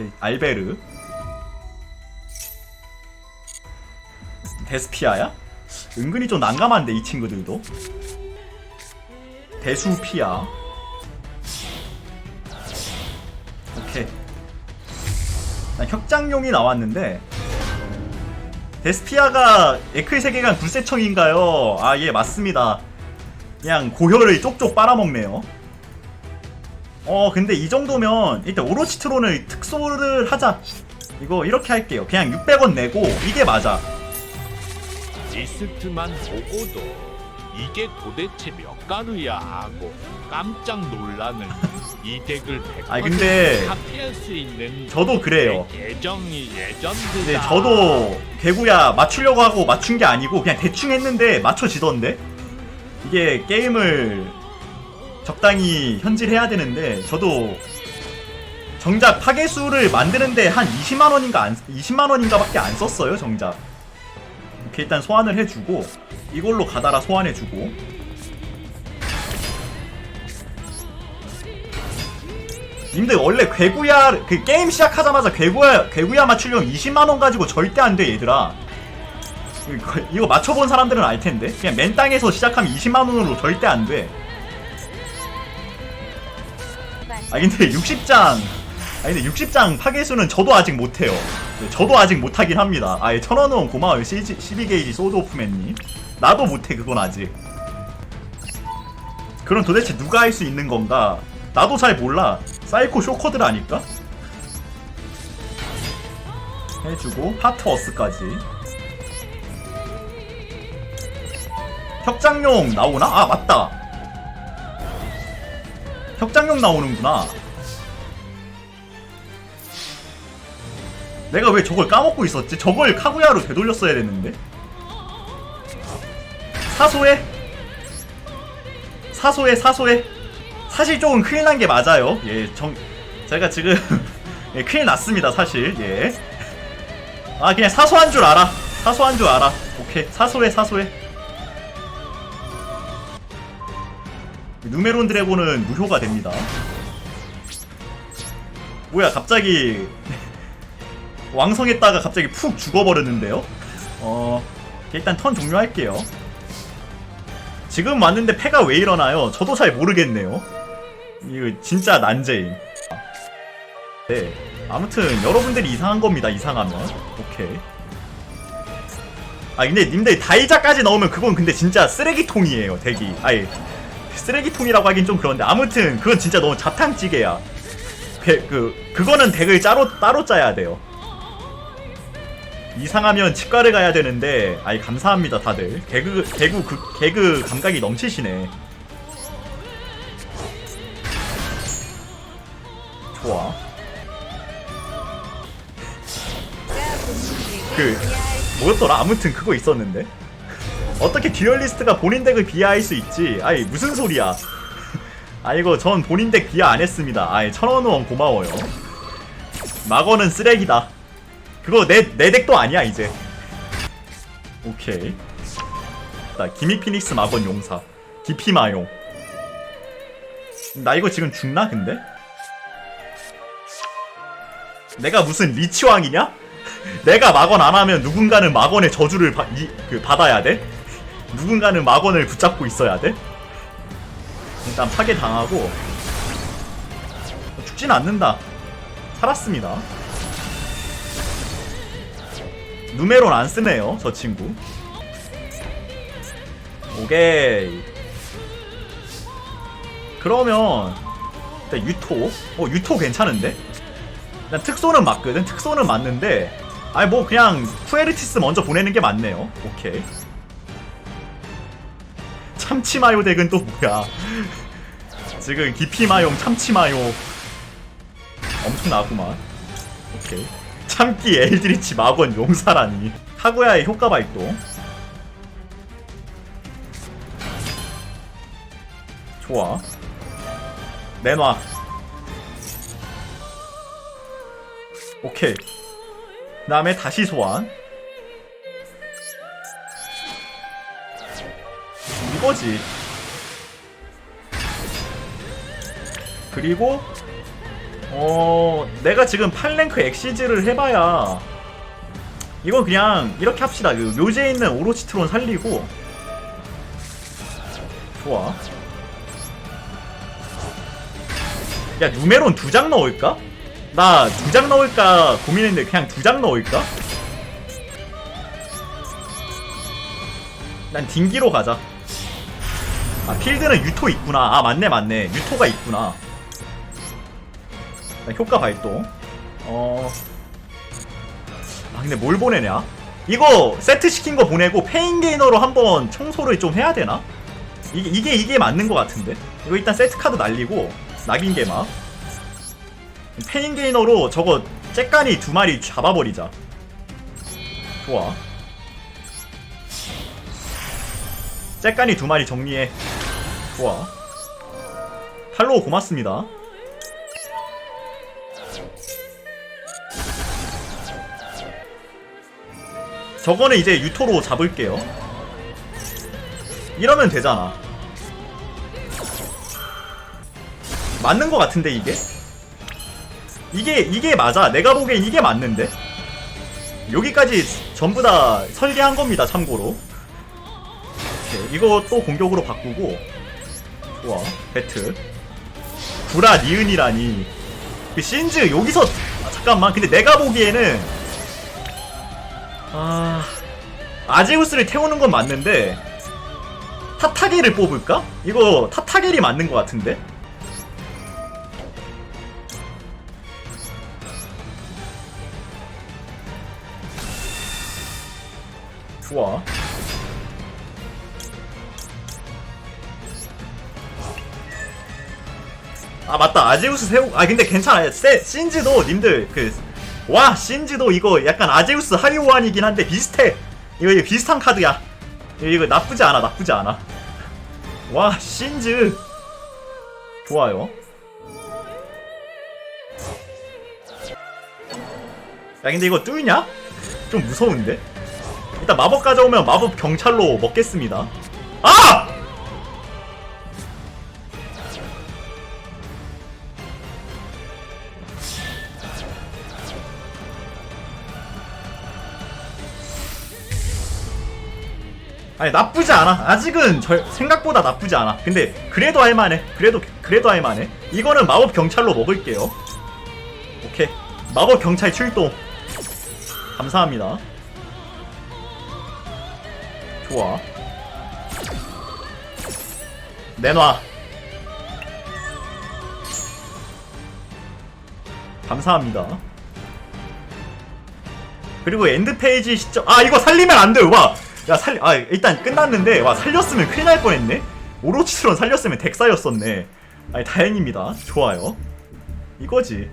오케이 알베르. 데스피아야? 은근히 좀 난감한데 이 친구들도. 대수피아. 오케이. 난 혁장용이 나왔는데 데스피아가 에클 세계관 굴세청인가요? 아 예 맞습니다. 그냥 고혈을 쪽쪽 빨아먹네요 어 근데 이 정도면 일단 오로치트론을 특소를 하자. 이거 이렇게 할게요. 그냥 600원 내고 이게 맞아. 리스트만 보고도 이게 도대체 몇 가루야 하고 깜짝 놀라는 이 덱을 100% 아니, 근데 카피할 수 있는 저도 그래요. 내 계정이 레전드다 근데 저도 개구야 맞추려고 하고 맞춘 게 아니고 그냥 대충 했는데 맞춰지던데? 이게 게임을 적당히 현질해야 되는데 저도 정작 파괴수를 만드는데 한 20만 원인가 안 20만 원인가 밖에 안 썼어요 정작 이렇게 일단 소환을 해주고 이걸로 가다라 소환해주고 님들 원래 괴구야 그 게임 시작하자마자 괴구야 괴구야 맞추려면 20만 원 가지고 절대 안 돼 얘들아. 이거, 이거 맞춰본 사람들은 알 텐데 그냥 맨 땅에서 시작하면 20만 원으로 절대 안 돼. 아 근데 60장 아 근데 60장 파괴수는 저도 아직 못해요. 네, 저도 아직 못하긴 합니다. 아예 천원 원 고마워요 12게이지 소드 오프맨님. 나도 못해 그건 아직. 그럼 도대체 누가 할 수 있는 건가? 나도 잘 몰라. 사이코 쇼커드라니까? 해주고 하트 어스까지 혁장용 나오나? 아 맞다 혁장용 나오는구나 내가 왜 저걸 까먹고 있었지? 저걸 카구야로 되돌렸어야 됐는데 사소해 사소해 사소해 사실 조금 큰일 난 게 맞아요. 예, 정 제가 지금 예, 큰일 났습니다, 사실. 예. 아, 그냥 사소한 줄 알아. 사소한 줄 알아. 오케이. 사소해, 사소해. 누메론 드래곤은 무효가 됩니다. 뭐야, 갑자기 왕성했다가 갑자기 푹 죽어버렸는데요? 어, 일단 턴 종료할게요. 지금 왔는데 패가 왜 일어나요? 저도 잘 모르겠네요. 이거 진짜 난제임. 네. 아무튼 여러분들이 이상한 겁니다. 이상하면. 오케이. 아 근데 님들 다이자까지 넣으면 그건 근데 진짜 쓰레기통이에요. 덱이. 아예 쓰레기통이라고 하긴 좀 그런데 아무튼 그건 진짜 너무 자탕찌개야. 배, 그 그거는 덱을 따로 따로 짜야 돼요. 이상하면 치과를 가야 되는데 아이 감사합니다 다들. 개그 개구 그, 개그 감각이 넘치시네. 좋아. 그 뭐였더라? 아무튼 그거 있었는데 어떻게 듀얼리스트가 본인 덱을 비하할 수 있지? 아이 무슨 소리야? 아이고 전 본인 덱 비하 안 했습니다. 아이 천원 원 고마워요. 막어는 쓰레기다. 그거 내, 내 덱도 아니야 이제. 오케이. 나 기믹 피닉스 마건 용사. 기피 마용 나 이거 지금 죽나 근데? 내가 무슨 리치왕이냐? 내가 막원 안 하면 누군가는 막원의 저주를 바, 이, 그, 받아야 돼? 누군가는 막원을 붙잡고 있어야 돼? 일단 파괴 당하고 죽진 않는다 살았습니다 누메론 안 쓰네요, 저 친구. 오케이. 그러면 일단 유토. 어, 유토 괜찮은데? 일단 특소는 맞거든. 특소는 맞는데 아니 뭐 그냥 푸에르티스 먼저 보내는 게 맞네요. 오케이. 참치마요 덱은 또 뭐야? 지금 기피마용 참치마요. 엄청 나구만. 오케이. 참기 엘드리치 마건 용사라니. 카구야의 효과 발동. 좋아. 내놔. 오케이. 그 다음에 다시 소환 이거지. 그리고 어 내가 지금 8랭크 엑시즈를 해봐야 이건 그냥 이렇게 합시다. 그 묘지에 있는 오로치트론 살리고. 좋아. 야 누메론 두 장 넣을까? 나 두 장 넣을까 고민했는데 그냥 두 장 넣을까? 난 딩기로 가자 아 필드는 유토 있구나. 아 맞네 맞네. 유토가 있구나. 자, 효과 발동. 어... 아 근데 뭘 보내냐? 이거 세트 시킨 거 보내고 페인 게이너로 한번 청소를 좀 해야 되나? 이게 이게 이게 맞는 거 같은데? 이거 일단 세트 카드 날리고 낙인 개막 페인 게이너로 저거 째까니 두 마리 잡아버리자. 좋아. 째까니 두 마리 정리해 좋아. 팔로우 고맙습니다. 저거는 이제 유토로 잡을게요. 이러면 되잖아. 맞는 거 같은데 이게? 이게 이게 맞아. 내가 보기엔 이게 맞는데? 여기까지 전부 다 설계한 겁니다 참고로. 이거 또 공격으로 바꾸고 좋아 배트. 구라 니은이라니. 그 신즈 여기서 아, 잠깐만. 근데 내가 보기에는 아 아제우스를 태우는 건 맞는데 타타게를 뽑을까? 이거 타타겔이 맞는 것 같은데? 좋아 아 맞다. 아제우스 세우 아 근데 괜찮아요. 세, 신즈도 님들 그와 신즈도 이거 약간 아제우스 하이오안이긴 한데 비슷해. 이거, 이거 비슷한 카드야. 이거, 이거 나쁘지 않아 나쁘지 않아. 와 신즈. 좋아요. 야 근데 이거 뚫냐? 좀 무서운데? 일단 마법 가져오면 마법 경찰로 먹겠습니다. 아! 아니 나쁘지 않아. 아직은 절, 생각보다 나쁘지 않아. 근데 그래도 할만해. 그래도 그래도 할만해. 이거는 마법 경찰로 먹을게요. 오케이. 마법 경찰 출동. 감사합니다. 좋아. 내놔. 감사합니다. 그리고 엔드 페이지 시점 아 이거 살리면 안 돼요 와 야살아 일단 끝났는데 와 살렸으면 큰일 날 뻔했네? 오로치스론 살렸으면 덱사였었네. 아니 다행입니다. 좋아요. 이거지